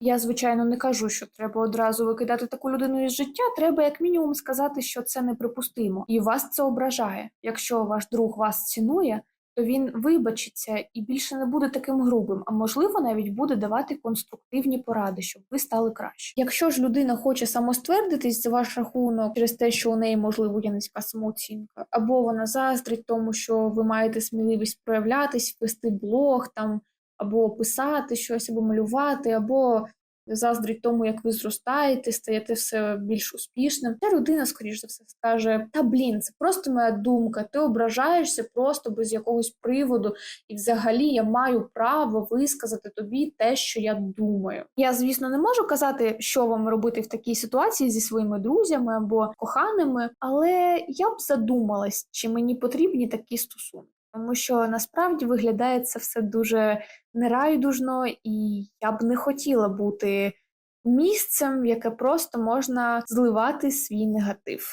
Я, звичайно, не кажу, що треба одразу викидати таку людину із життя. Треба як мінімум сказати, що це неприпустимо, і вас це ображає. Якщо ваш друг вас цінує, то він вибачиться і більше не буде таким грубим, а можливо, навіть буде давати конструктивні поради, щоб ви стали краще. Якщо ж людина хоче самоствердитись за ваш рахунок через те, що у неї можливо є низька самооцінка, або вона заздрить тому, що ви маєте сміливість проявлятись, вести блог там або писати щось, або малювати, або заздрить тому, як ви зростаєте, стаєте все більш успішним. Ця людина, скоріш за все, скаже: Та блін, це просто моя думка. Ти ображаєшся просто без якогось приводу, і взагалі я маю право висказати тобі те, що я думаю. Я, звісно, не можу казати, що вам робити в такій ситуації зі своїми друзями або коханими, але я б задумалась, чи мені потрібні такі стосунки. Тому що насправді виглядає це все дуже нерайдужно, і я б не хотіла бути місцем, яке просто можна зливати свій негатив.